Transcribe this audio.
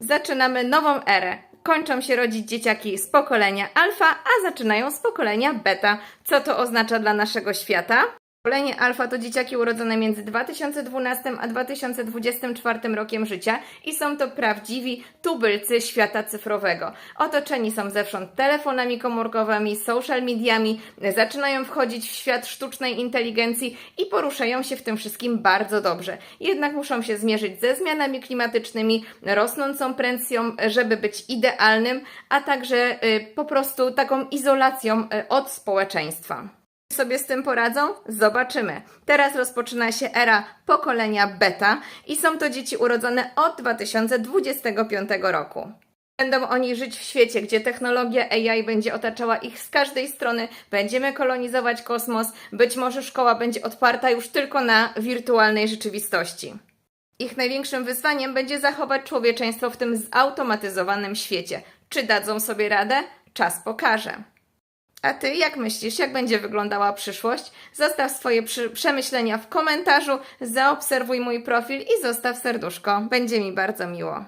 Zaczynamy nową erę. Kończą się rodzić dzieciaki z pokolenia alfa, a zaczynają z pokolenia beta. Co to oznacza dla naszego świata? Pokolenie alfa to dzieciaki urodzone między 2012 a 2024 rokiem życia i są to prawdziwi tubylcy świata cyfrowego. Otoczeni są zewsząd telefonami komórkowymi, social mediami, zaczynają wchodzić w świat sztucznej inteligencji i poruszają się w tym wszystkim bardzo dobrze. Jednak muszą się zmierzyć ze zmianami klimatycznymi, rosnącą presją, żeby być idealnym, a także y, po prostu taką izolacją y, od społeczeństwa sobie z tym poradzą? Zobaczymy. Teraz rozpoczyna się era pokolenia beta i są to dzieci urodzone od 2025 roku. Będą oni żyć w świecie, gdzie technologia AI będzie otaczała ich z każdej strony, będziemy kolonizować kosmos, być może szkoła będzie odparta już tylko na wirtualnej rzeczywistości. Ich największym wyzwaniem będzie zachować człowieczeństwo w tym zautomatyzowanym świecie. Czy dadzą sobie radę? Czas pokaże. A ty jak myślisz, jak będzie wyglądała przyszłość? Zostaw swoje przy- przemyślenia w komentarzu, zaobserwuj mój profil i zostaw serduszko. Będzie mi bardzo miło.